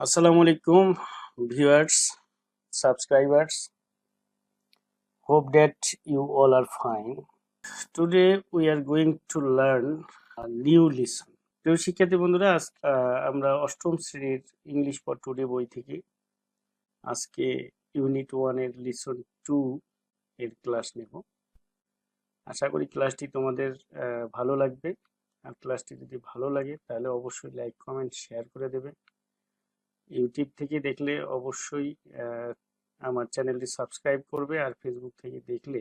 Assalamu আলাইকুম viewers, subscribers. Hope that you all are fine Today we are going to learn new lesson. প্রিয় শিক্ষার্থী বন্ধুরা আজ আমরা অষ্টম শ্রেণির ইংলিশ ফর টুডে বই থেকে আজকে ইউনিট ওয়ানের লিসন টু এর ক্লাস নেব আশা করি ক্লাসটি তোমাদের ভালো লাগবে আর ক্লাসটি যদি ভালো লাগে তাহলে অবশ্যই লাইক কমেন্ট শেয়ার করে দেবে ইউটিউব থেকে দেখলে অবশ্যই আমার চ্যানেলটি সাবস্ক্রাইব করবে আর ফেসবুক থেকে দেখলে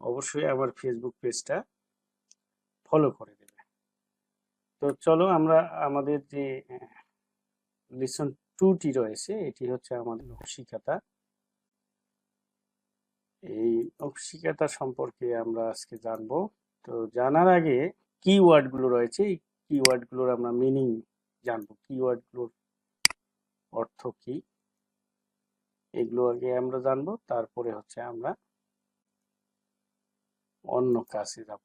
অবশ্যই আমার ফেসবুক পেজটা ফলো করে দেবে। তো চলো আমরা আমাদের যে লিসন টুটি রয়েছে, এটি হচ্ছে আমাদের নকশিকাতা এই নকশিকাতা সম্পর্কে আমরা আজকে জানব। তো জানার আগে কিওয়ার্ডগুলো রয়েছে, এই কিওয়ার্ডগুলোর আমরা মিনিং জানব। কিওয়ার্ডগুলোর অর্থ কি? এগুলো আগে আমরা জানব, তারপরে হচ্ছে আমরা অন্য কাজে যাব।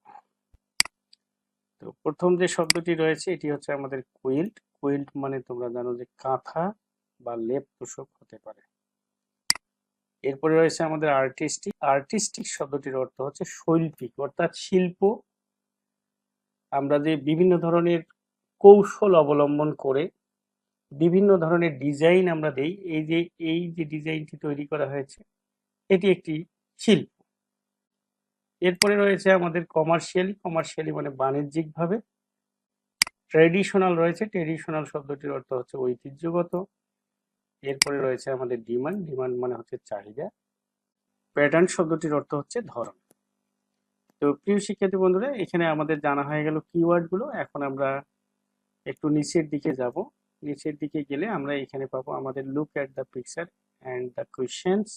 তো প্রথম যে শব্দটি রয়েছে, এটি হচ্ছে আমাদের কুইল্ট কুইল্ট মানে তোমরা জানো যে কাঁথা বা লেপ তোষক হতে পারে। এরপরে রয়েছে আমাদের আর্টিস্টিক আর্টিস্টিক শব্দটির অর্থ হচ্ছে শৈল্পিক, অর্থাৎ শিল্প। আমরা যে বিভিন্ন ধরনের কৌশল অবলম্বন করে বিভিন্ন ধরনের ডিজাইন আমরা দেই। এই যে এই যে ডিজাইনটি তৈরি করা হয়েছে, এটি একটি শিল্প। এরপরে রয়েছে আমাদের কমার্শিয়ালি কমার্শিয়ালি মানে বাণিজ্যিকভাবে। ট্রেডিশনাল রয়েছে ট্রেডিশনাল শব্দটির অর্থ হচ্ছে ঐতিহ্যগত। এরপরে রয়েছে আমাদের ডিমান্ড ডিমান্ড মানে হচ্ছে চাহিদা। প্যাটার্ন শব্দটির অর্থ হচ্ছে ধরন। তো প্রিয় শিক্ষার্থী বন্ধুরা, এখানে আমাদের জানা হয়ে গেল কিওয়ার্ডগুলো। এখন আমরা একটু নিচের দিকে যাব। নিচের দিকে গেলে আমরা এখানে পাবো আমাদের look at the picture and the questions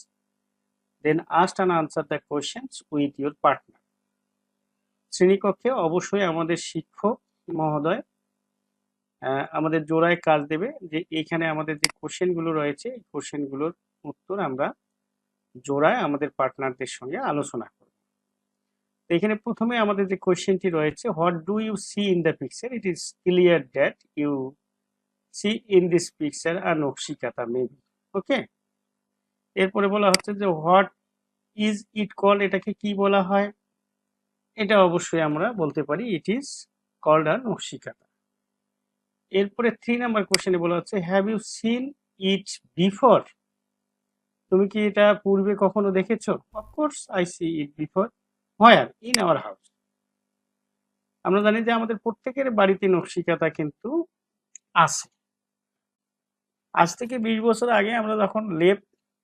then ask and answer the questions with your partner শ্রেণীকক্ষে অবশ্যই আমাদের শিক্ষক মহোদয় আমাদের জোড়ায় কাজ দেবে যে এখানে আমাদের যে কোশ্চেনগুলো রয়েছে, এই কোশ্চেনগুলোর উত্তর আমরা জোড়ায় আমাদের পার্টনারদের সঙ্গে আলোচনা এখানে প্রথমে আমাদের যে কোশ্চেনটি রয়েছে what do you see in the picture it is clear that you see in this picture are Nakshi Kantha maybe okay এরপরে বলা হচ্ছে যে হোয়াট ইজ ইট কল এটাকে কি বলা হয়? এটা অবশ্যই আমরা বলতে পারি ইট ইজ কল্ড আর নকশিকাতা এরপরে থ্রি নাম্বার কোশ্চেনে বলা হচ্ছে have you seen it before তুমি কি এটা পূর্বে কখনো দেখেছ? Of course I see it before where in our house আমরা জানি যে আমাদের প্রত্যেকের বাড়িতে নকশিকাতা কিন্তু আছে। আজ থেকে বিশ বছর আগে আমরা যখন লেপ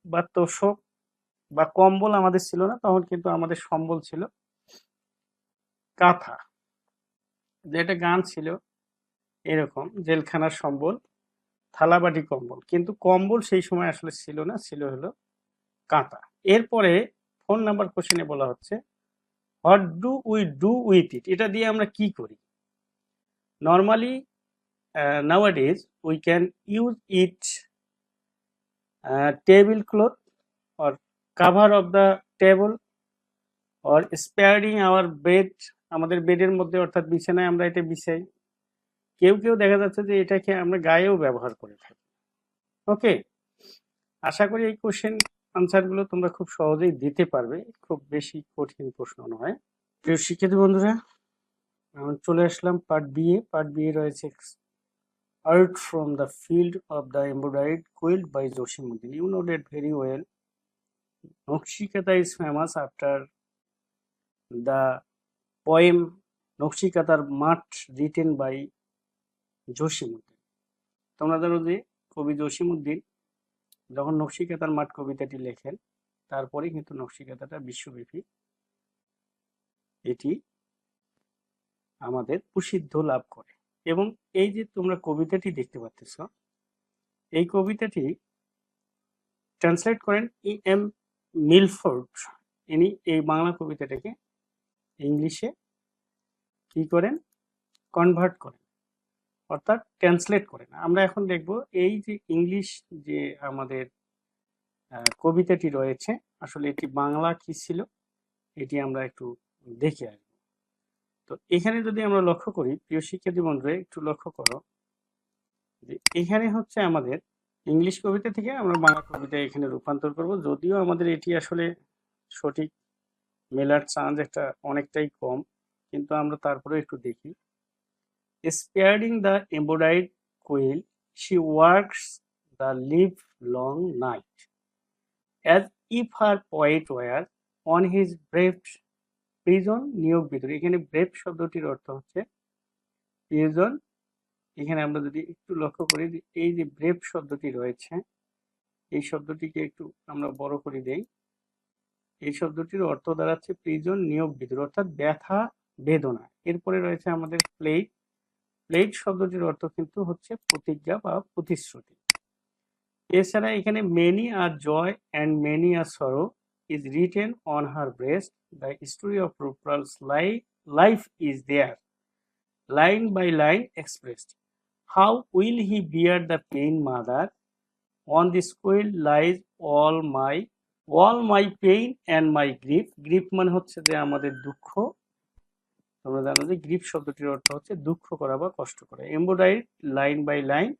বা তোষক বা কম্বল আমাদের ছিল না, তখন কিন্তু আমাদের সম্বল ছিল কাঁথা। যেটা গান ছিল এরকম, জেলখানার সম্বল, থালাবাটি কম্বল। কিন্তু কম্বল সেই সময় আসলে ছিল না, ছিল হলো কাঁথা। এরপরে ফোন নাম্বার কোশ্চেনে বলা হচ্ছে what do we do with it এটা দিয়ে আমরা কি করি? Normally nowadays we can use it table cloth or cover of the table or sparing our bed, আমাদের বেডের মধ্যে অর্থাৎ বিছানায় আমরা এটা বিছাই। কেউ কেউ দেখা যাচ্ছে যে এটাকে আমরা গায়েও ব্যবহার করে থাকি। ওকে আশা করি এই কোশ্চেন আনসারগুলো তোমরা খুব সহজেই দিতে পারবে, খুব বেশি কঠিন প্রশ্ন নয়। প্রিয় শিক্ষার্থী বন্ধুরা চলে আসলাম পার্ট বি এ। পার্ট বি এ রয়েছে art from the field of the embroidered quilt by Jasimuddin you know that very well Nakshi Kantha is famous after the poem নকশিকাতার মাঠ রিটেন বাই জসিমুদ্দিন তোমরা জানো যে কবি জসিমুদ্দিন যখন নকশিকাতার মাঠ কবিতাটি লেখেন তারপরে কিন্তু নকশিকাতাটা বিশ্বব্যাপী। এটি আমাদের প্রসিদ্ধ লাভ করে। এবং এই যে তোমরা কবিতাটি দেখতে পাচ্ছ, এই কবিতাটি ট্রান্সলেট করেন ই এম মিলফোর্ড। ইনি এই বাংলা কবিতাটাকে ইংলিশে কি করেন? কনভার্ট করেন। অর্থাৎ ট্রান্সলেট করে না। আমরা এখন দেখব এই যে ইংলিশ যে আমাদের কবিতাটি রয়েছে, আসলে এটি বাংলা কি ছিল, এটি আমরা একটু দেখে আসব। তো এখানে যদি আমরা লক্ষ্য করি, প্রিয় শিক্ষার্থী বন্ধুরা, একটু লক্ষ্য করো যে এখানে হচ্ছে আমাদের ইংলিশ কবিতা থেকে আমরা বাংলা কবিতা এখানে রূপান্তর করব। যদিও আমাদের এটি আসলে সঠিক মেলার চান্স একটা অনেকটাই কম, কিন্তু আমরা তারপরে একটু দেখি। The embroidered quilt she works the live long night as if her poet were on his brave prison নিয়োগ বিদ্রোহ এখানে ব্রেভ শব্দটির অর্থ হচ্ছে প্রিজন এখানে আমরা যদি একটু লক্ষ্য করি যে এই যে ব্রেভ শব্দটি রয়েছে, এই শব্দটিকে একটু আমরা বড় করে দেই। এই শব্দটির অর্থ দাঁড়াচ্ছে প্রিজন নিয়োগ বিদ্রোহ অর্থাৎ ব্যথা, বেদনা। এরপরে রয়েছে আমাদের প্লেট প্লেট শব্দটির অর্থ কিন্তু হচ্ছে প্রতিজ্ঞা বা প্রতিশ্রুতি এছাড়া এখানে many are joy and many are sorrow is written on her breast the story of Rupral's life life is there line by line expressed. How will he bear the pain mother on this quill lies all my all my pain and my grief. grief মানে হচ্ছে যে আমাদের দুঃখ তোমরা জানো যে grief শব্দটির অর্থ হচ্ছে দুঃখ করা বা কষ্ট করা। Embroidery line by line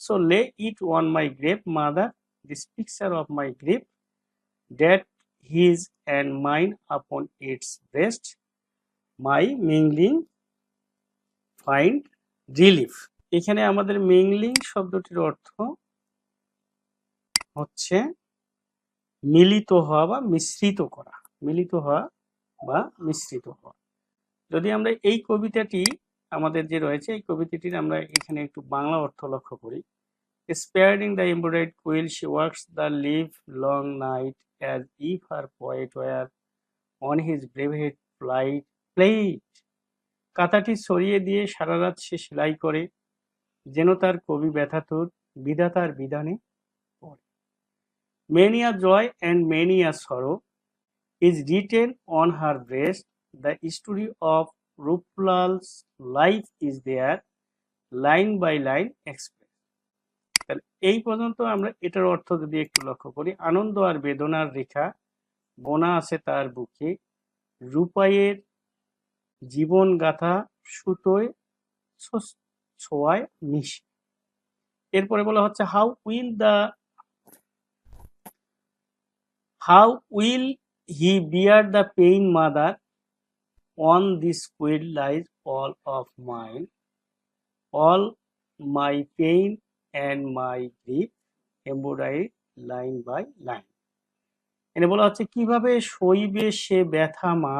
so lay it on my grave mother this picture of my grief that his and mine upon its breast may mingling find relief এখানে আমাদের মিংলিং শব্দটির অর্থ হচ্ছে মিলিত হওয়া বা মিশ্রিত করা। মিলিত হওয়া বা মিশ্রিত হওয়া। যদি আমরা এই কবিতাটি আমাদের যে রয়েছে, এই কবিতাটির আমরা এখানে একটু বাংলা অর্থ লক্ষ্য করি। Spreading the embroidered quilt she works the live long night as if her poet were on his braved flight plate কাঁথাটি সরিয়ে দিয়ে সারা রাত সে সেলাই করে, যেন তার কবি ব্যথাতুর বিধাতার বিধানে পড়ে। Many a joy and many a sorrow is written on her breast the story of Ruplal's life is there line by line express তাহলে এই পর্যন্ত আমরা এটার অর্থ যদি একটু লক্ষ্য করি, আনন্দ আর বেদনার রেখা বোনা আছে তার বুকে। রূপাইয়ের জীবন গাথা সুতোয় ছোঁয়ায় মিশে। এরপরে বলা হচ্ছে how will the how will he bear the pain mother on this quill lies all of mine all my pain and my grief embroidery line by line এনে বলা হচ্ছে, কীভাবে সইবে সে ব্যথা, মা?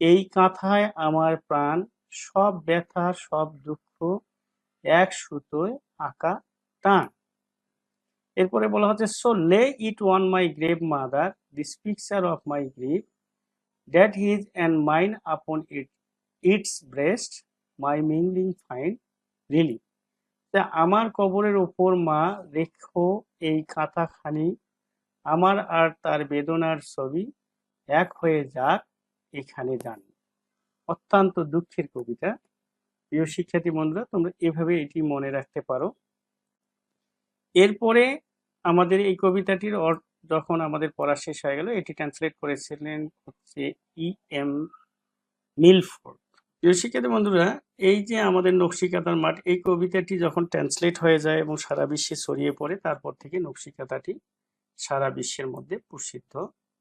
এই কাঁথায় আমার প্রাণ। সব ব্যথা, সব দুঃখ এক সুতোয় আঁকা টান। এরপরে বলা হচ্ছে, so lay it on my grave, mother. This picture of my grief that his and mine upon it its breast may mingling find relief তা আমার কবরের ওপর মা, রেখো এই কাঁথাখানি আমার আর তার বেদনার ছবি এক হয়ে যাক এখানে যান অত্যন্ত দুঃখের কবিতা। প্রিয় শিক্ষার্থী বন্ধুরা তোমরা এভাবে এটি মনে রাখতে পারো। এরপরে আমাদের এই কবিতাটির যখন আমাদের পড়া শেষ হয়ে গেল, এটি ট্রান্সলেট করেছিলেন হচ্ছে ই এম মিলফোর্ড প্রিয় বন্ধুরা, এই যে আমাদের নকশিকাতার মাঠ, এই কবিতাটি যখন ট্রান্সলেট হয়ে যায় এবং সারা বিশ্বে ছড়িয়ে পড়ে, তারপর থেকে নকশিকাতাটি সারা বিশ্বের মধ্যে প্রসিদ্ধ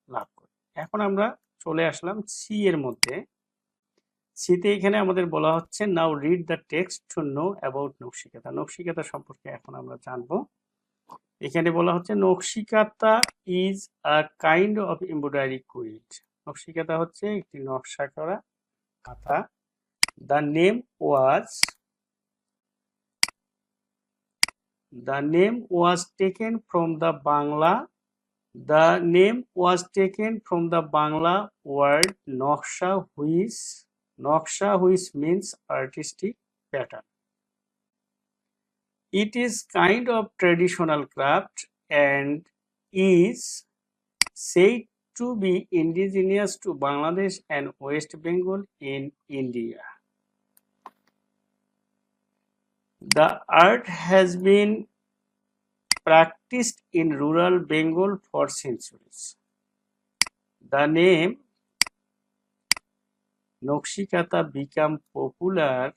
লাভ করে। এখন আমরা চলে আসলাম সি এর মধ্যে। সিতে এখানে আমাদের বলা হচ্ছে now read the text to know about Nakshi Kantha. Nakshi Kantha সম্পর্কে এখন আমরা জানব। এখানে বলা হচ্ছে Nakshi Kantha is a kind of embroidery quilt Nakshi Kantha হচ্ছে একটি নকশা করা কাঁথা the name was the name was taken from the Bangla the name was taken from the Bangla word naksha which naksha which means artistic pattern. It is kind of traditional craft and is said to be indigenous to Bangladesh and West Bengal in India. The art has been practiced in rural Bengal for centuries. The name Nokshikata became popular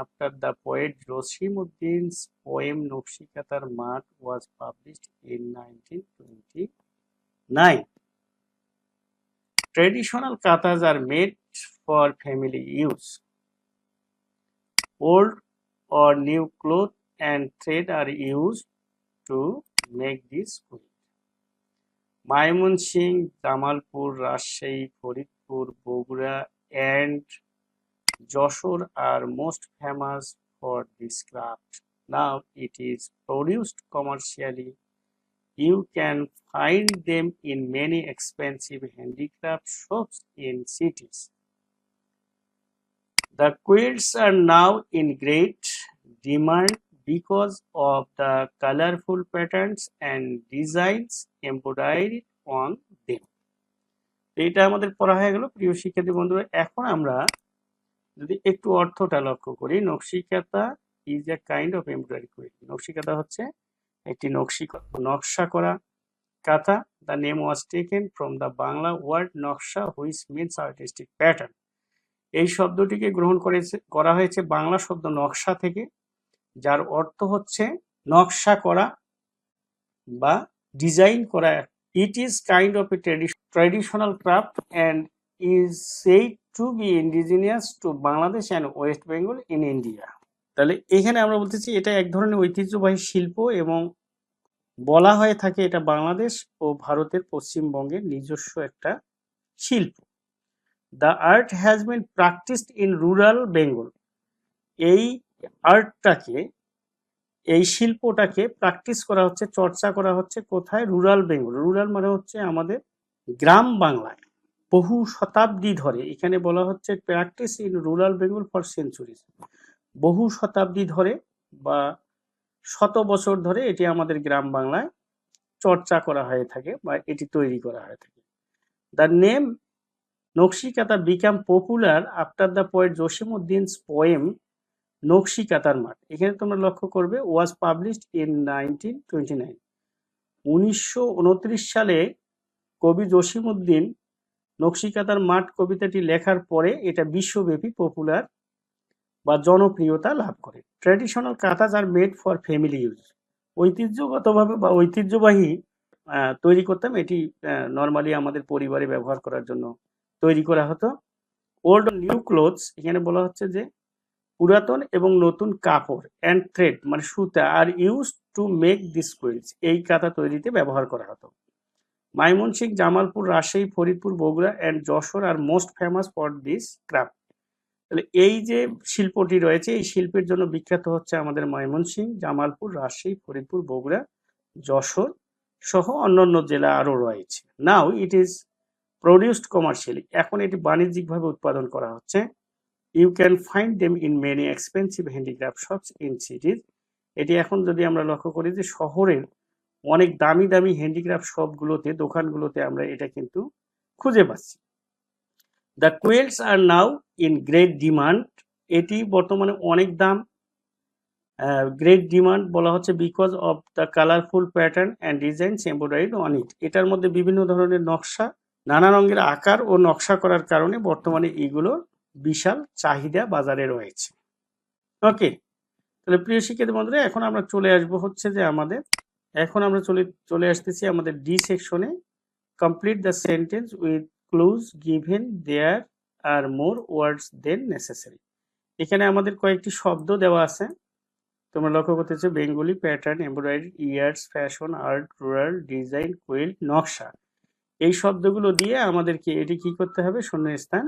after the poet Josimuddin's poem Nokshikatar Mat was published in 1929. Traditional kathas are made for family use. Old or new cloth and thread are used to make this quilt. Maimunshing, Jamalpur, Rajshahi, Faridpur, Bogura, and Joshore are most famous for this craft. Now it is produced commercially. You can find them in many expensive handicraft shops in cities. The quilts are now in great demand because of the colorful patterns and designs embroidered on them. এটা আমাদের পড়া হয়ে গেল প্রিয় শিক্ষার্থী বন্ধুরা এখন আমরা যদি একটু অর্থটা লক্ষ্য করি, Nakshi Kantha is a kind of embroidery quill Nakshi Kantha হচ্ছে একটি নকশি নকশা করা কাঁথা। The name was taken from the Bangla word naksha which means artistic pattern এই শব্দটিকে গ্রহণ করেছে, করা হয়েছে বাংলা শব্দ নকশা থেকে, যার অর্থ হচ্ছে নকশা করা বা ডিজাইন করা। It is kind of a traditional craft and is said to be indigenous to Bangladesh and West Bengal in India তাহলে এখানে আমরা বলতেছি এটা এক ধরনের ঐতিহ্যবাহী শিল্প এবং বলা হয়ে থাকে এটা বাংলাদেশ ও ভারতের পশ্চিমবঙ্গের নিজস্ব একটা শিল্প। The art has been practised in rural Bengal এই আর্টটাকে, এই শিল্পটাকে প্র্যাকটিস করা হচ্ছে, চর্চা করা হচ্ছে কোথায়? রুরাল বেঙ্গল রুরাল মানে হচ্ছে আমাদের গ্রাম বাংলায়। বহু শতাব্দী ধরে, এখানে বলা হচ্ছে practice in rural Bengal for centuries বহু শতাব্দী ধরে বা শত বছর ধরে এটি আমাদের গ্রাম বাংলায় চর্চা করা হয়ে থাকে বা এটি তৈরি করা হয়ে থাকে। The name Nakshi Kantha became popular after the poet Jasimuddin's poem নকশিকাতার মাঠ। এখানে তোমরা লক্ষ্য করবে was published in nineteen twenty nine উনিশশো উনত্রিশ সালে কবি জসিমুদ্দিন নকশিকাতার মাঠ কবিতাটি লেখার পরে এটা বিশ্বব্যাপী পপুলার বা জনপ্রিয়তা লাভ করে। Traditional kanthas are made for family use ঐতিহ্যগতভাবে বা ঐতিহ্যবাহী তৈরি করতাম। এটি নর্মালি আমাদের পরিবারে ব্যবহার করার জন্য তৈরি করা হতো। ওল্ড নিউ ক্লোথস এখানে বলা হচ্ছে যে পুরাতন এবং নতুন কাপড় অ্যান্ড থ্রেড মানে সুতা are use to make this quilts এই কাঁথা তৈরিতে ব্যবহার করা হতো। Mymensingh Jamalpur, Rajshahi, Faridpur, Bogura and Jessore are most famous for this craft তাহলে এই যে শিল্পটি রয়েছে, এই শিল্পের জন্য বিখ্যাত হচ্ছে আমাদের ময়মনসিং জামালপুর, রাজশাহী, ফরিদপুর, বগুড়া, যশোর সহ অন্যান্য জেলা আরও রয়েছে। Now it is produced commercially এখন এটি বাণিজ্যিকভাবে উৎপাদন করা হচ্ছে। You can find them in many expensive handicraft shops in cities এটি এখন যদি আমরা লক্ষ্য করি যে শহরের অনেক দামি দামি হ্যান্ডিক্রাফট শপগুলোতে দোকানগুলোতে আমরা এটা কিন্তু খুঁজে পাচ্ছি। The quilts are now in great demand এটি বর্তমানে অনেক দাম। গ্রেট ডিমান্ড বলা হচ্ছে because of the colourful pattern and designs embroidered on it এটার মধ্যে বিভিন্ন ধরনের নকশা, নানা রঙের আকার ও নকশা করার কারণে বর্তমানে এগুলোর বিশাল চাহিদা বাজারে রয়েছে। ওকে তাহলে প্রিয় শিক্ষার্থী বন্ধুরা, এখন আমরা চলে আসব হচ্ছে যে আমাদের এখন আমরা চলে চলে আসতেছি আমাদের ডি সেকশনে complete the sentence with clues given there are more words than necessary এখানে আমাদের কয়েকটি শব্দ দেওয়া আছে। তোমরা লক্ষ্য করতেছো, Bengali pattern embroidery years fashion art rural design quill নকশা। এই শব্দগুলো দিয়ে আমাদেরকে এটি কি করতে হবে? শূন্যস্থান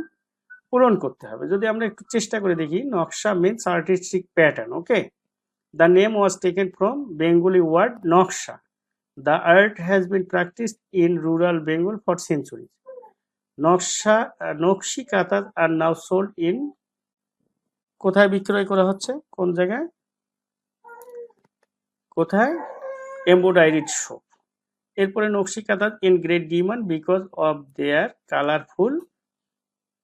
পূরণ করতে হবে। যদি আমরা একটু চেষ্টা করে দেখি, নকশা means artistic pattern okay the name was taken from Bengali word naksha the art has been practised in rural Bengal for centuries naksha nakshi Qatar R now sold in কোথায় বিক্রয় করা হচ্ছে? কোন জায়গায়? কোথায়? এম্বোডাইরিড শপ এরপরে নকশি কাতার in great demand because of their colourful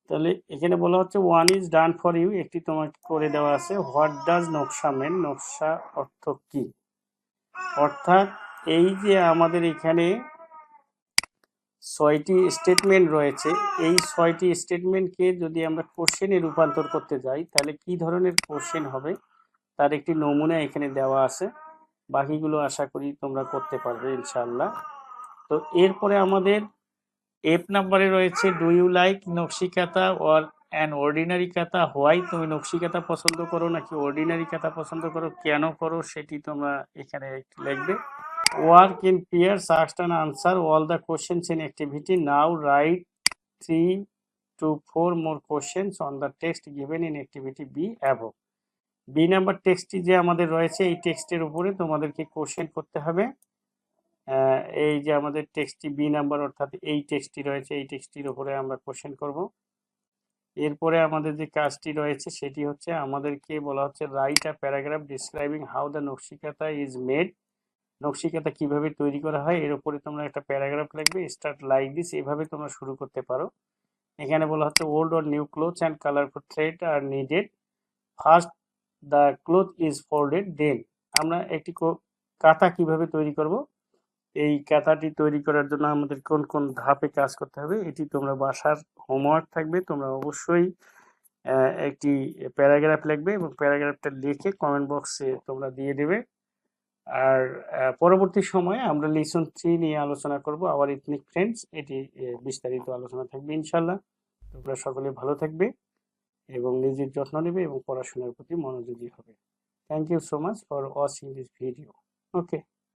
তাহলে এখানে বলা হচ্ছে one is done for you একটি তোমাকে করে দেওয়া আছে। হোয়াট ডাজ নকশা মেন নকশা অর্থ কি? অর্থাৎ এই যে আমাদের এখানে ছয়টি স্টেটমেন্ট রয়েছে, এই ছয়টি স্টেটমেন্টকে যদি আমরা কোশ্চেনে রূপান্তর করতে যাই, তাহলে কি ধরনের কোশ্চেন হবে? তার একটি নমুনা এখানে দেওয়া আছে। বাকিগুলো আশা করি তোমরা করতে পারবে ইনশাআল্লাহ। তো এরপরে আমাদের এফ নাম্বারে রয়েছে do you like nakshi kantha or an ordinary kantha why তুমি নকশিকাতা পছন্দ করো নাকি অর্ডিনারি কাতা পছন্দ করো? কেন করো সেটি তোমরা এখানে লিখবে। Work in pairs ask and answer all the questions in activity now write three to four more questions on the text given in activity B above B number টেক্সটটি যে আমাদের রয়েছে, এই টেক্সটের উপরে তোমাদেরকে কোশ্চেন করতে হবে। এই যে আমাদের টেক্সটটি বি নাম্বার অর্থাৎ এই টেক্সটটি রয়েছে, এই টেক্সটটির উপরে আমরা কোশ্চেন করব। এরপরে আমাদের যে কাজটি রয়েছে সেটি হচ্ছে আমাদেরকে বলা হচ্ছে write a paragraph describing how the nakshi kantha is made nakshi kantha কীভাবে তৈরি করা হয়, এর উপরে তোমরা একটা প্যারাগ্রাফ লিখবে স্টার্ট লাইক দিস এভাবে তোমরা শুরু করতে পারো। এখানে বলা হচ্ছে old or new clothes and colourful thread are needed first the cloth is folded then আমরা একটি কো- কাঁথা কীভাবে তৈরি করব এই কাঁথাটি তৈরি করার জন্য আমাদের কোন কোন ধাপে কাজ করতে হবে, এটি তোমরা বাসার হোমওয়ার্ক থাকবে। তোমরা অবশ্যই একটি প্যারাগ্রাফ লিখবে এবং প্যারাগ্রাফটা লিখে কমেন্ট বক্সে তোমরা দিয়ে দেবে। আর পরবর্তী সময়ে আমরা লিসন থ্রি নিয়ে আলোচনা করব। আওয়ার ইথনিক ফ্রেন্ডস এটি বিস্তারিত আলোচনা থাকবে ইনশাল্লাহ তোমরা সকলে ভালো থাকবে এবং নিজের যত্ন নেবে এবং পড়াশোনার প্রতি মনোযোগী হবে। Thank you so much for watching this video okay